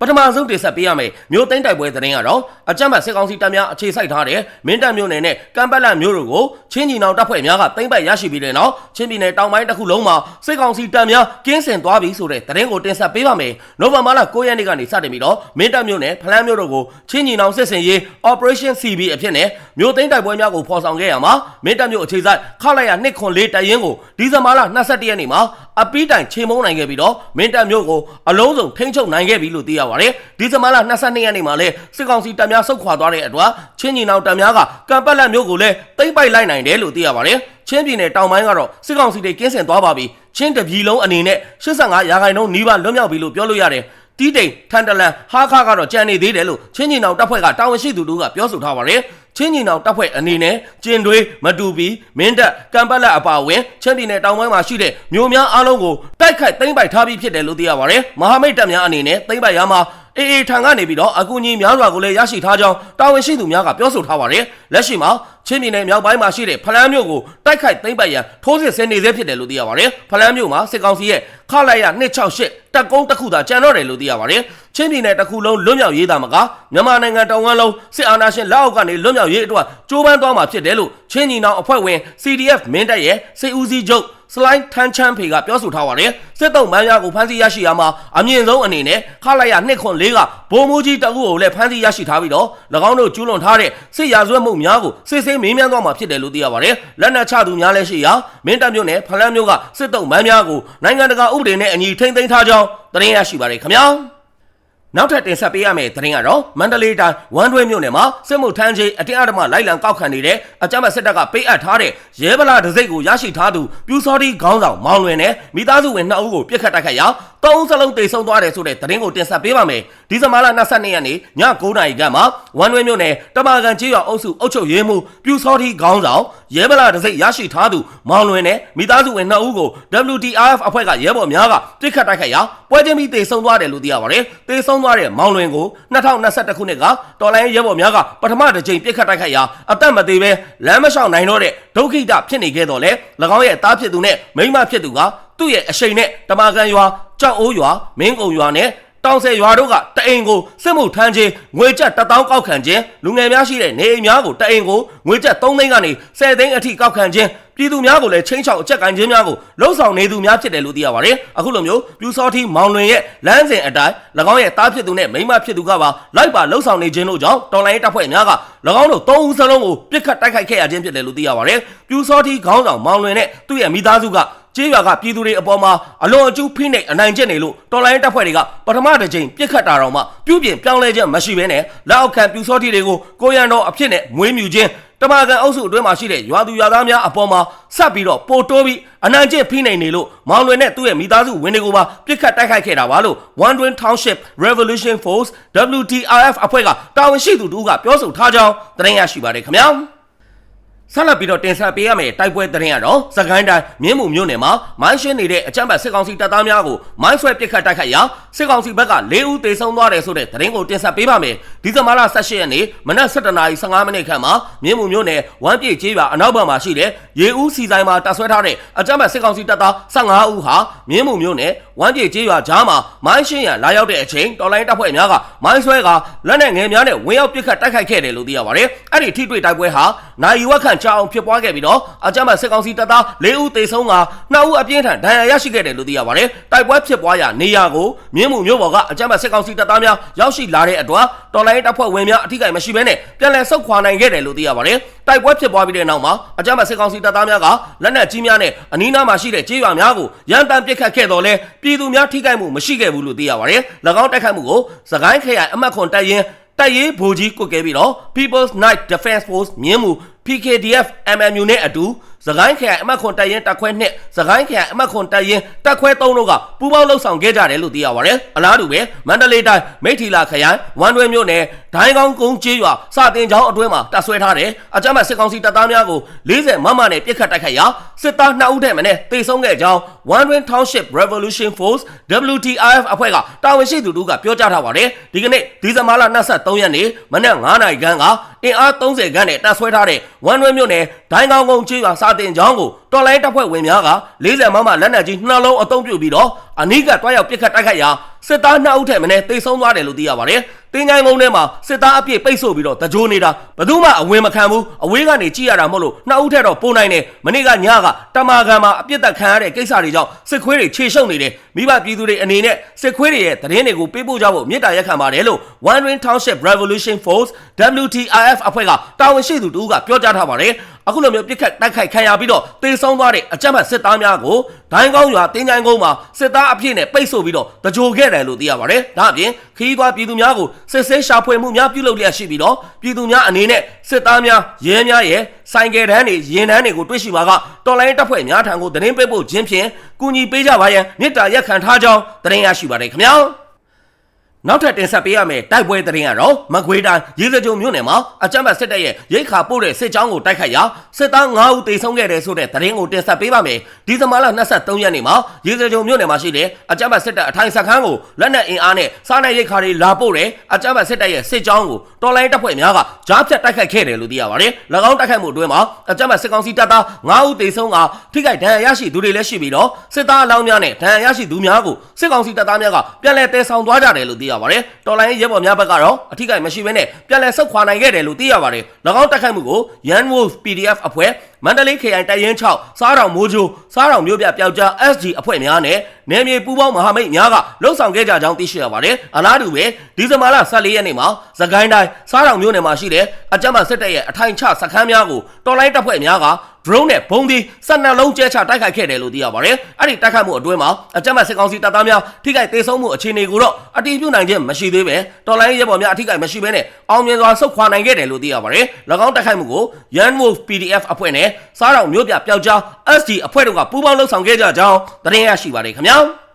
ပထမဆုံးတင်ဆက်ပေးရမယ်မြို့သိမ်းတိုက်ပွဲသတင်းကတော့အကြမ်းဖက်စစ်ကောင်စီတပ်များအခြေစိုက်ထားတဲ့မင်းတပ်မြို့နယ်နဲ့ကမ်ပက်လက်မြို့တို့ကိုချင်းကြီးနောင်တပ်ဖွဲ့များကသိမ်းပိုက်ရရှိပြီးတဲ့နောက်ချင်းပြည်နယ်တောင်ပိုင်းတစ်ခုလုံးမှာစစ်ကောင်စီတပ်များကင်းစင်သွားပြီဆိုတဲ့သတင်းကိုတင်ဆက်ပေးပါမယ်နိုဝင်ဘာလ9ရက်နေ့ကနေစတင်ပြီးတော့မင်းတပ်မြို့နယ်ဖလန်းမြို့တို့ကိုချင်းကြီးနောင်စစ်စင်ရေး Operation CB အဖြစ်နဲ့မြို့သိမ်းတိုက်ပွဲများကိုဖော်ဆောင်ခဲ့ရမှာမင်းတပ်မြို့အခြေစိုက်ခလိုက်ရ204တရင်ကိုဒီဇင်ဘာလ22ရက်နေ့မှာ အပီးတိုင်ချိန်မုံနိုင်ခဲ့ပြီးတော့မင်းတပ်မြို့ကိုအလုံးစုံထိန်းချုပ်နိုင်ခဲ့ပြီလို့သိရပါတယ်ဒီဇင်ဘာလ22ရက်နေ့မှာလည်းစစ်ကောင်စီတပ်များဆုတ်ခွာသွားတဲ့အတွက်ချင်းညီနောင်တပ်များကကံပက်လက်မြို့ကိုလည်းသိမ်းပိုက်လိုက်နိုင်တယ်လို့သိရပါတယ်ချင်းပြည်နယ်တောင်ပိုင်းကတော့စစ်ကောင်စီတွေကင်းစင်သွားပါပြီချင်းတပြည်လုံးအနေနဲ့85ရာခိုင်နှုန်းနီးပါးလွတ်မြောက်ပြီလို့ပြောလို့ရတယ်တီးတိန်ထန်တလန်ဟာခါကတော့ကြံနေသေးတယ်လို့ချင်းညီနောင်တပ်ဖွဲ့ကတာဝန်ရှိသူတို့ကပြောဆိုထားပါတယ် ချင်းညီနောင်တပ်ဖွဲ့အနေနဲ့ကျင်တွေးမတူပီမင်းတပ်ကံပတ်လက်အပါအဝင်ချင်းပြည်နယ်တောင်ပိုင်းမှာရှိတဲ့မြို့များအားလုံးကိုတိုက်ခိုက်သိမ်းပိုက်ထားပြီးဖြစ်တယ်လို့သိရပါတယ်မဟာမိတ်တပ်များအနေနဲ့သိမ်းပိုက်ရမှာ အေးအေးထံကနေပြီးတော့အကူအညီများစွာကိုလည်းရရှိထားကြောင်းတာဝန်ရှိသူများကပြောဆိုထားပါတယ်လက်ရှိမှာချင်းပြည်နယ်မြောက်ပိုင်းမှာရှိတဲ့ဖလန်းမြို့ကိုတိုက်ခိုက်သိမ်းပိုက်ရန်ထိုးစစ်ဆင်နေသေးဖြစ်တယ်လို့သိရပါတယ်ဖလန်းမြို့မှာစစ်ကောင်စီရဲ့ခလိုက်ရ268တပ်ကုန်းတစ်ခုသာကျန်တော့တယ်လို့သိရပါတယ်ချင်းပြည်နယ်တစ်ခုလုံးလွတ်မြောက်ရေးတာမကမြန်မာနိုင်ငံတောင်ဝမ်းလုံးစစ်အာဏာရှင်လက်အောက်ကနေလွတ်မြောက်ရေးအတွက်ကြိုးပမ်းသွားမှာဖြစ်တယ်လို့ချင်းညီနောင်အဖွဲ့ဝင် CDF မင်းတပ်ရဲ့စစ်ဦးစီးချုပ် စလိုင်းထန်းချမ်းဖေကပြောဆိုထားပါတယ်စစ်တုံးမန်းများကိုဖမ်းဆီးရရှိရမှာအမြင့်ဆုံးအနေနဲ့ခလိုက်ရ204ကဘိုးမူကြီးတအုပ်ကိုလည်းဖမ်းဆီးရရှိထားပြီးတော့၎င်းတို့ကျူးလွန်ထားတဲ့စစ်ရာဇဝတ်မှုများကိုစစ်ဆေးမေးမြန်းသွားမှာဖြစ်တယ်လို့သိရပါတယ်လက်နက်ချသူများလည်းရှိရာမင်းတပ်မြို့နယ်ဖလန်းမြို့ကစစ်တုံးမန်းများကိုနိုင်ငံတကာဥပဒေနဲ့အညီထိန်းသိမ်းထားကြောင်းသတင်းရရှိပါတယ်ခင်ဗျာ နောက်ထပ်တင်ဆက်ပေးရမယ့်သတင်းကတော့မန္တလေးတိုင်းဝမ်တွဲမြို့နယ်မှာစစ်မှုထမ်းကြီးအတင်းအဓမ္မလိုက်လံကောက်ခံနေတဲ့အကြမ်းဖက်စစ်တပ်ကပေးအပ်ထားတဲ့ရဲဗလာဒစိတ်ကိုရရှိထားသူပြူစောတိခေါင်းဆောင်မောင်လွင်နဲ့မိသားစုဝင်2ဦးကိုပြစ်ခတ်တိုက်ခိုက်ရာ သုံးစလုံးတိတ်ဆုံးသွားတယ်ဆိုတဲ့သတင်းကိုတင်ဆက်ပေးပါမယ်ဒီဇင်ဘာလ22ရက်နေ့ည9:00နာရီခန့်မှာဝမ်တွဲမြို့နယ်တမာကန်ကျေးရွာအုပ်စုအုပ်ချုပ်ရေးမှူးပြူစောတိခေါင်းဆောင်ရဲဗလာဒစိတ်ရရှိထားသူမောင်လွင်နဲ့မိသားစုဝင်2ဦးကို WTRF အဖွဲ့ကရဲဘော်များကပြစ်ခတ်တိုက်ခိုက်ရာပွဲချင်းပြီးတိတ်ဆုံးသွားတယ်လို့သိရပါတယ်တိတ်ဆုံးသွားတဲ့မောင်လွင်ကို2021ခုနှစ်ကတော်လိုင်းရဲဘော်များကပထမတစ်ကြိမ်ပြစ်ခတ်တိုက်ခိုက်ရာအသက်မသေးပဲလမ်းမလျှောက်နိုင်တော့တဲ့ဒုက္ခိတဖြစ်နေခဲ့တော့လေ၎င်းရဲ့သားဖြစ်သူနဲ့မိန်းမဖြစ်သူကသူ့ရဲ့အရှိန်နဲ့တမာကန်ရွာ ကြောက်အိုးရွာမင်းကုံရွာနဲ့တောင်ဆယ်ရွာတို့ကတအိမ်ကိုစစ်မှုထမ်းခြင်းငွေကျပ်1000ကောက်ခံခြင်းလူငယ်များရှိတဲ့နေအိမ်များကိုတအိမ်ကိုငွေကျပ်3သိန်းကနေ10သိန်းအထိကောက်ခံခြင်းပြည်သူများကိုလည်းချင်းချောက်အချက်ကန်ခြင်းများကိုလှုံ့ဆော်နေသူများဖြစ်တယ်လို့သိရပါတယ်အခုလိုမျိုးပြူစောတိမောင်လွင်ရဲ့လမ်းစဉ်အတိုင်း၎င်းရဲ့တားဖြစ်သူနဲ့မိန်းမဖြစ်သူကပါလိုက်ပါလှုံ့ဆော်နေခြင်းတို့ကြောင့်တော်လိုင်းတပ်ဖွဲ့များက၎င်းတို့၃ဦးစလုံးကိုပြစ်ခတ်တိုက်ခိုက်ခဲ့ရခြင်းဖြစ်တယ်လို့သိရပါတယ်ပြူစောတိခေါင်းဆောင်မောင်လွင်နဲ့သူ့ရဲ့မိသားစုက ကျေးရွာကပြည်သူတွေအပေါ်မှာအလွန်အကျူးဖိနှိပ်အနိုင်ကျင့်နေလို့တော်လိုင်းတပ်ဖွဲ့တွေကပထမတစ်ကြိမ်ပြစ်ခတ်တာတော့မှပြုပြင်ပြောင်းလဲခြင်းမရှိဘဲနဲ့လက်အောက်ခံပြူစောတိတွေကိုကိုရန်တော်အဖြစ်နဲ့မွေးမြူခြင်းတမကန်အုပ်စုအတွင်းမှာရှိတဲ့ရွာသူရွာသားများအပေါ်မှာဆက်ပြီးတော့ပိုတိုးပြီးအနိုင်ကျင့်ဖိနှိပ်နေလို့မောင်လွင်နဲ့သူ့ရဲ့မိသားစုဝင်တွေကိုပါပြစ်ခတ်တိုက်ခိုက်ခဲ့တာပါလို့ One Twin Township Revolution Force WTRF အဖွဲ့ကတာဝန်ရှိသူတို့ကပြောဆိုထားကြောင်းသတင်းရရှိပါတယ်ခင်ဗျာ ဆက်လက်ပြီးတော့တင်ဆက်ပေးရမယ့်တိုက်ပွဲသတင်းကတော့စကိုင်းတိုင်းမြင်းမှုမြို့နယ်မှာမိုင်းရှင်းနေတဲ့အကြမ်းဖက်စစ်ကောင်စီတပ်သားများကိုမိုင်းဆွဲပစ်ခတ်တိုက်ခိုက်ရာ စစ်ကောင်စီဘက်က၄ဦးသေဆုံးသွားတယ်ဆိုတဲ့သတင်းကိုတင်ဆက်ပေးပါမယ်ဒီဇင်ဘာလ18ရက်နေ့မနက်7:15မိနစ်ခန့်မှာမြင်းမှုမြို့နယ်ဝမ်းပြေကျေးရွာအနောက်ဘက်မှာရှိတဲ့ရေဦးစီဆိုင်မှာတပ်ဆွဲထားတဲ့အကြမ်းဖက်စစ်ကောင်စီတပ်သား15ဦးဟာမြင်းမှုမြို့နယ်ဝမ်းပြေကျေးရွာကြားမှာမိုင်းရှင်းရန်လာရောက်တဲ့အချိန်တော်လိုင်းတပ်ဖွဲ့များကမိုင်းဆွဲကလက်နက်ငယ်များနဲ့ဝင်ရောက်ပစ်ခတ်တိုက်ခိုက်ခဲ့တယ်လို့သိရပါတယ်အဲ့ဒီထိတွေ့တိုက်ပွဲဟာနိုင်ဝက်ခန့်ကြာအောင်ဖြစ်ပွားခဲ့ပြီးတော့အကြမ်းဖက်စစ်ကောင်စီတပ်သား၄ဦးသေဆုံးက2ဦးအပြင်းထန်ဒဏ်ရာရရှိခဲ့တယ်လို့သိရပါတယ်တိုက်ပွဲဖြစ်ပွားရာနေရာကိုမြင်းမှုမြို့ပေါ်ကအကြမ်းဖက်စစ်ကောင်စီတပ်သားများရောက်ရှိလာတဲ့အတွက်တော်လိုင်းတပ်ဖွဲ့ဝင်များအထိကိမရှိဘဲနဲ့ပြန်လည်ဆုတ်ခွာနိုင်ခဲ့တယ်လို့သိရပါတယ်တိုက်ပွဲဖြစ်ပွားပြီးတဲ့နောက်မှာအကြမ်းဖက်စစ်ကောင်စီတပ်သားများကလက်နက်ကြီးများနဲ့အနီးနားမှာရှိတဲ့ကျေးရွာများကိုရန်တမ်းပစ်ခတ်ခဲ့တော်လဲပြည်သူများထိခိုက်မှုမရှိခဲ့ဘူးလို့သိရပါတယ်၎င်းတိုက်ခိုက်မှုကိုစကိုင်းခရိုင်အမတ်ခွန်တပ်ရင်တိုက်ရေးဗိုလ်ကြီးကွက်ကဲပြီးတော့ People's Night Defense Force မြင်းမှု PKDF MMU နဲ့အတူစကိုင်းခရိုင်အမတ်ခွန်တပ်ရင်တပ်ခွဲနှစ်စကိုင်းခရိုင်အမတ်ခွန်တပ်ရင်တပ်ခွဲ3တို့ကပူးပေါင်းလှုပ်ဆောင်ခဲ့ကြတယ်လို့သိရပါတယ်အလားတူပဲမန္တလေးတိုင်းမိထီလာခရိုင်ဝမ်တွဲမြို့နယ်ဒိုင်းကောင်းကုန်းကျေးရွာစာတင်ကျောင်းအတွင်းမှာတပ်ဆွဲထားတယ်အကြမ်းဖက်စစ်ကောင်စီတပ်သားများကို40မမနဲ့ပြစ်ခတ်တိုက်ခိုက်ရာစစ်သား2ဦးထက်မနည်းတေဆုံးခဲ့ကြောင်း One Win Township Revolution Force WTRF အဖွဲ့ကတာဝန်ရှိသူတို့ကပြောကြားထားပါတယ်ဒီကနေ့ဒီဇင်ဘာလ23ရက်နေ့မနက်9:00နာရီခန့်ကအင်အား30ခန်းနဲ့တပ်ဆွဲထားတဲ့ One Win မြို့နယ်ဒိုင်းကောင်းကုန်းကျေးရွာစာတင်ကျောင်းကိုတော်လိုင်းတပ်ဖွဲ့ဝင်များက40မမလက်နက်ကြီးနှလုံးအုံပြုပြီးတော့အနီးကတွားရောက်ပြစ်ခတ်တိုက်ခိုက်ရာစစ်သား2ဦးထက်မနည်းတေဆုံးသွားတယ်လို့သိရပါတယ်။တင်းချိုင်းကုန်းထဲမှာစစ်သားအပြည့်ပိတ်ဆို့ပြီးတော့တကြိုးနေတာဘယ်သူမှအဝင်မခံဘူးအဝေးကနေကြည့်ရတာမဟုတ်လို့2ဦးထက်တော့ပုံနိုင်တယ်မနေ့ကညကတမာခံမှာအပြစ်သက်ခံရတဲ့ကိစ္စတွေကြောင့်စစ်ခွေးတွေခြေရှုပ်နေတယ် မိဘပြည်သူတွေအနေနဲ့စစ်ခွေးတွေရဲ့သတင်းတွေကိုပေးပို့ကြဖို့မြစ်တာရက်ခံပါတယ်လို့ One Ring Township Revolution Force WTRF အဖွဲ့ကတာဝန်ရှိသူတူကပြောကြားထားပါတယ်အခုလိုမျိုးပြစ်ခတ်တိုက်ခိုက်ခံရပြီးတော့တေဆုံးသွားတဲ့အကြမ်းဖက်စစ်သားများကိုဒိုင်းကောင်းရွာတင်းချိုင်းကုန်းမှာစစ်သားအပြည့်နဲ့ပိတ်ဆို့ပြီးတော့တကြိုခဲ့တယ်လို့သိရပါတယ်။ဒါအပြင်ခီးသွားပြည်သူများကိုစစ်ဆေးရှာဖွေမှုများပြုလုပ်လျက်ရှိပြီးတော့ပြည်သူများအနေနဲ့စစ်သားများရဲများရဲ့ ဆိုင်ကယ်တန်းတွေရင်တန်းတွေကိုတွေ့ရှိပါကတော်လိုင်းတပ်ဖွဲ့များထံကိုသတင်းပေးပို့ခြင်းဖြင့်ကူညီပေးကြပါရန်မြစ်တာရက်ခံထားကြောင်းသတင်းရရှိပါတယ်ခင်ဗျာ။ နောက်ထပ်တင်ဆက်ပေးရမယ့်တိုက်ပွဲသတင်းကတော့မကွေးတိုင်းရေစကြုံမြို့နယ်မှာအကြမ်းဖက်စစ်တပ်ရဲ့ရိတ်ခါပို့တဲ့စစ်ကြောင်းကိုတိုက်ခိုက်ရာစစ်သား9ဦးသေဆုံးခဲ့တယ်ဆိုတဲ့သတင်းကိုတင်ဆက်ပေးပါမယ်။ဒီဇင်ဘာလ23ရက်နေ့မှာရေစကြုံမြို့နယ်မှာရှိတဲ့အကြမ်းဖက်စစ်တပ်အထိုင်စခန်းကိုလက်နက်အင်အားနဲ့စားနပ်ရိတ်ခါတွေလာပို့တဲ့အကြမ်းဖက်စစ်တပ်ရဲ့စစ်ကြောင်းကိုတော်လိုင်းတပ်ဖွဲ့များကကြားဖြတ်တိုက်ခိုက်ခဲ့တယ်လို့သိရပါတယ်။၎င်းတိုက်ခိုက်မှုအတွင်းမှာအကြမ်းဖက်စစ်ကောင်စီတပ်သား9ဦးသေဆုံးကထိခိုက်ဒဏ်ရာရရှိသူတွေလည်းရှိပြီးတော့စစ်သားအလောင်းများနဲ့ဒဏ်ရာရရှိသူများကိုစစ်ကောင်စီတပ်သားများကပြန်လည်တဲဆောင်သွားကြတယ်လို့သိရပါတယ်။တော်လိုင်းရဲဘော်များဘက်ကတော့အထိကိမရှိဘဲနဲ့ပြန်လည်ဆုတ်ခွာနိုင်ခဲ့တယ်လို့သိရပါတယ်။၎င်းတိုက်ခိုက်မှုကို Yan Wolf PDF အဖွဲ့ မန္တလေးခရိုင်တိုင်ရင်6စားတော်မိုးချိုစားတော်မျိုးပြပျောက်ကြား SG အဖွဲ့များနဲ့နယ်မြေပူးပေါင်းမဟာမိတ်များကလှုပ်ဆောင်ခဲ့ကြကြောင်းသိရှိရပါတယ်။အလားတူပဲဒီဇင်ဘာလ14ရက်နေ့မှာသကိုင်းတိုင်းစားတော်မျိုးနယ်မှာရှိတဲ့အကြမ်းဖက်စစ်တပ်ရဲ့အထိုင်ချစခန်းများကိုတော်လိုင်းတပ်ဖွဲ့များက drone နဲ့ဘုံဒီဆက်နှလုံးကျဲချတိုက်ခိုက်ခဲ့တယ်လို့သိရပါတယ်။အဲ့ဒီတိုက်ခိုက်မှုအတွင်းမှာအကြမ်းဖက်စစ်ကောင်စီတပ်သားများထိခိုက်ဒေဆုံးမှုအခြေအနေကိုတော့အတည်ပြုနိုင်ခြင်းမရှိသေးပဲတော်လိုင်းရဲဘော်များအထိခိုက်မရှိဘဲနဲ့အောင်မြင်စွာဆုတ်ခွာနိုင်ခဲ့တယ်လို့သိရပါတယ်။၎င်းတိုက်ခိုက်မှုကို Yan Wolf PDF အဖွဲ့နဲ့စားတော်မျိုးပြပျောက်ကြား SD အဖွဲ့တို့ကပူးပေါင်းလှုပ်ဆောင်ခဲ့ကြကြောင်းသတင်းရရှိပါတယ်ခင်ဗျာ။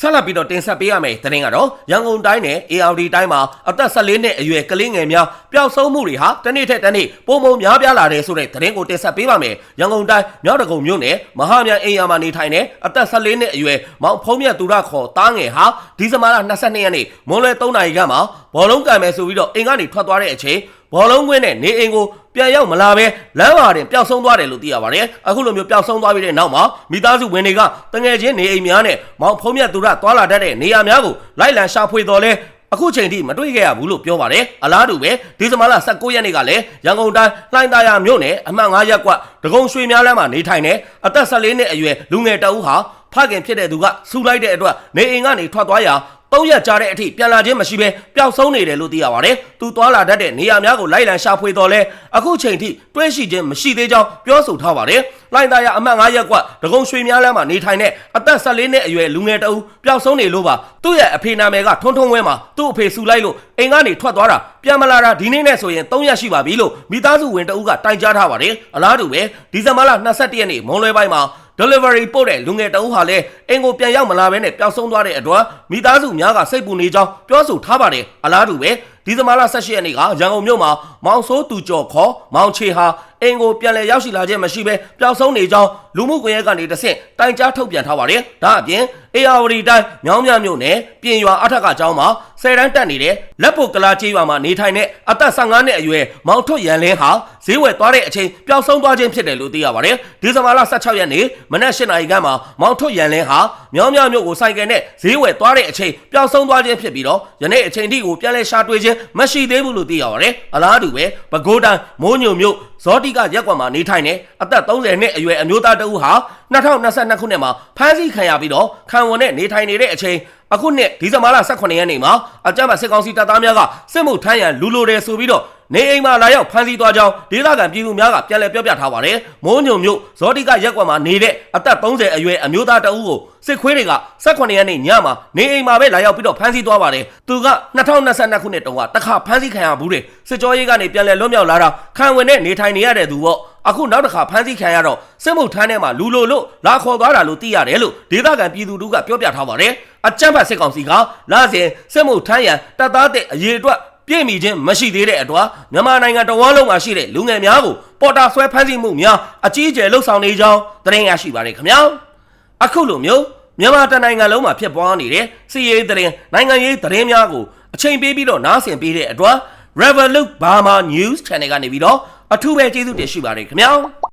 ဆက်လက်ပြီးတော့တင်ဆက်ပေးရမယ့်သတင်းကတော့ရန်ကုန်တိုင်းနဲ့ ARD တိုင်းမှာအသက်14နှစ်အရွယ်ကလေးငယ်များပျောက်ဆုံးမှုတွေဟာတစ်နေ့ထက်တစ်နေ့ပုံပုံများပြားလာတယ်ဆိုတဲ့သတင်းကိုတင်ဆက်ပေးပါမယ်။ရန်ကုန်တိုင်းမြောက်တကုံမြို့နယ်မဟာမြန်အိမ်ယာမှာနေထိုင်တဲ့အသက်14နှစ်အရွယ်မောင်ဖုံးမြတ်သူရခေါ်တားငယ်ဟာဒီဇင်ဘာလ22ရက်နေ့မွန်းလွဲ3နာရီခန့်မှာဘောလုံးကန်မယ်ဆိုပြီးတော့အိမ်ကနေထွက်သွားတဲ့အချိန် ဘောလုံးကွင်းနဲ့နေအိမ်ကိုပြန်ရောက်မလာပဲလမ်းပါတင်ပျောက်ဆုံးသွားတယ်လို့သိရပါတယ်။အခုလိုမျိုးပျောက်ဆုံးသွားပြီးတဲ့နောက်မှာမိသားစုဝင်တွေကတငယ်ချင်းနေအိမ်များနဲ့မောင်ဖုံးမြတ်သူရသွားလာတတ်တဲ့နေရာများကိုလိုက်လံရှာဖွေတော်လဲအခုချိန်ထိမတွေ့ခဲ့ရဘူးလို့ပြောပါတယ်။အလားတူပဲဒီဇင်ဘာလ19ရက်နေ့ကလည်းရန်ကုန်တိုင်းလှိုင်းသာယာမြို့နယ်အမှတ်9ရပ်ကွက်ဒဂုံရွှေများလမ်းမှာနေထိုင်တဲ့အသက်14နှစ်အရွယ်လူငယ်တအူးဟာဖခင်ဖြစ်တဲ့သူကဆူလိုက်တဲ့အတွက်နေအိမ်ကနေထွက်သွားရာ သုံးရက်ကြာတဲ့အထိပြန်လာခြင်းမရှိဘဲပျောက်ဆုံးနေတယ်လို့သိရပါတယ်။သူသွားလာတတ်တဲ့နေရာများကိုလိုက်လံရှာဖွေတော်လဲအခုချိန်ထိတွဲရှိခြင်းမရှိသေးကြောင်းပြောဆိုထားပါတယ်။လိုင်းသားရအမှတ်9ရပ်ကွက်ဒဂုံရွှေများလမ်းမှာနေထိုင်တဲ့အသက်14နှစ်အရွယ်လူငယ်တအူးပျောက်ဆုံးနေလို့ပါသူ့ရဲ့အဖေနာမည်ကထွန်းထွန်းဝဲမှာသူ့အဖေဆူလိုက်လို့အိမ်ကနေထွက်သွားတာပြန်မလာတာဒီနေ့နဲ့ဆိုရင်3ရက်ရှိပါပြီလို့မိသားစုဝင်တအူးကတိုင်ကြားထားပါတယ်။အလားတူပဲဒီဇင်ဘာလ22ရက်နေ့မွန်လွဲပိုင်းမှာ delivery ပို့တဲ့လူငယ်တအုပ်ဟာလည်းအင်ကိုပြန်ရောက်မလာဘဲနဲ့ပျောက်ဆုံးသွားတဲ့အတွက်မိသားစုများကစိတ်ပူနေကြောင်းပြောဆိုထားပါတယ်အလားတူပဲဒီဇင်ဘာလ18ရက်နေ့ကရန်ကုန်မြို့မှာမောင်ဆိုးသူကျော်ခေါ်မောင်ချေဟာ အင်ကိုပြန်လည်ရောက်ရှိလာခြင်းမရှိဘဲပျောက်ဆုံးနေကြောင်းလူမှုကွန်ရက်ကနေတဆင့်တိုင်ကြားထုတ်ပြန်ထားပါတယ်ဒါအပြင် ARD တိုင်းမြောင်းမြမြို့နယ်ပြင်ရွာအထက်ကကျောင်းမှာဆယ်တန်းတက်နေတဲ့လက်ပုတ်ကလာချေးရွာမှာနေထိုင်တဲ့အသက်15နှစ်အရွယ်မောင်ထွတ်ရန်လင်းဟာဈေးဝယ်သွားတဲ့အချိန်ပျောက်ဆုံးသွားခြင်းဖြစ်တယ်လို့သိရပါတယ်ဒီဇင်ဘာလ16ရက်နေ့မနက်8နာရီခန့်မှာမောင်ထွတ်ရန်လင်းဟာမြောင်းမြမြို့ကိုစိုက်ကယ်နဲ့ဈေးဝယ်သွားတဲ့အချိန်ပျောက်ဆုံးသွားခြင်းဖြစ်ပြီးတော့ယနေ့အချိန်ထိကိုပြန်လည်ရှာတွေ့ခြင်းမရှိသေးဘူးလို့သိရပါတယ်အလားတူပဲပဲပဲခူးတိုင်းမိုးညိုမြို့ ဇောတိကရက်ကွက်မှာနေထိုင်နေအသက်30နှစ်အရွယ်အမျိုးသားတဦးဟာ2022ခုနှစ်မှာဖမ်းဆီးခံရပြီးတော့ခံဝန်နဲ့နေထိုင်နေတဲ့အချိန်အခုနှစ်ဒီဇင်ဘာလ18ရက်နေ့မှာအကြမ်းဖက်စစ်ကောင်စီတပ်သားများကစစ်မှုထမ်းရန်လူလိုတယ်ဆိုပြီးတော့ နေအိမ်မှာလာရောက်ဖမ်းဆီးသွားကြောင်းဒေသခံပြည်သူများကပြန်လည်ပြောပြထားပါတယ်။မိုးညုံမြို့ဇောတိကရက်ကွက်မှာနေတဲ့အသက်30အရွယ်အမျိုးသားတဦးကိုစစ်ခွေးတွေက18ရက်နေ့ညမှာနေအိမ်မှာပဲလာရောက်ပြီးတော့ဖမ်းဆီးသွားပါတယ်။သူက2022ခုနှစ်တုန်းကတခါဖမ်းဆီးခံရဘူးတဲ့။စစ်ကြောရေးကနေပြန်လည်လွတ်မြောက်လာတာခံဝင်နဲ့နေထိုင်နေရတဲ့သူပေါ့။အခုနောက်တစ်ခါဖမ်းဆီးခံရတော့စစ်မှုထမ်းထဲမှာလူလိုလို့လာခေါ်သွားတာလို့သိရတယ်လို့ဒေသခံပြည်သူတို့ကပြောပြထားပါတယ်။အကြမ်းဖက်စစ်ကောင်စီကလာစဉ်စစ်မှုထမ်းရန်တပ်သားတဲ့အရေးအတွက် ပြည့်မီခြင်းမရှိသေးတဲ့အတွက်မြန်မာနိုင်ငံတော်ဝန်လုံးမှာရှိတဲ့လူငယ်များကိုပေါ်တာဆွဲဖမ်းဆီးမှုများအကြီးအကျယ်လှုပ်ဆောင်နေကြောင်းသတင်းရရှိပါတယ်ခင်ဗျာအခုလိုမျိုးမြန်မာတနိုင်ငံလုံးမှာဖြစ်ပွားနေတဲ့စီးရေးသတင်းနိုင်ငံရေးသတင်းများကိုအချိန်ပေးပြီးတော့နားဆင်ပေးတဲ့အတွက် Revolut Burma News Channel ကနေပြီးတော့အထူးပဲကျေးဇူးတင်ရှိပါတယ်ခင်ဗျာ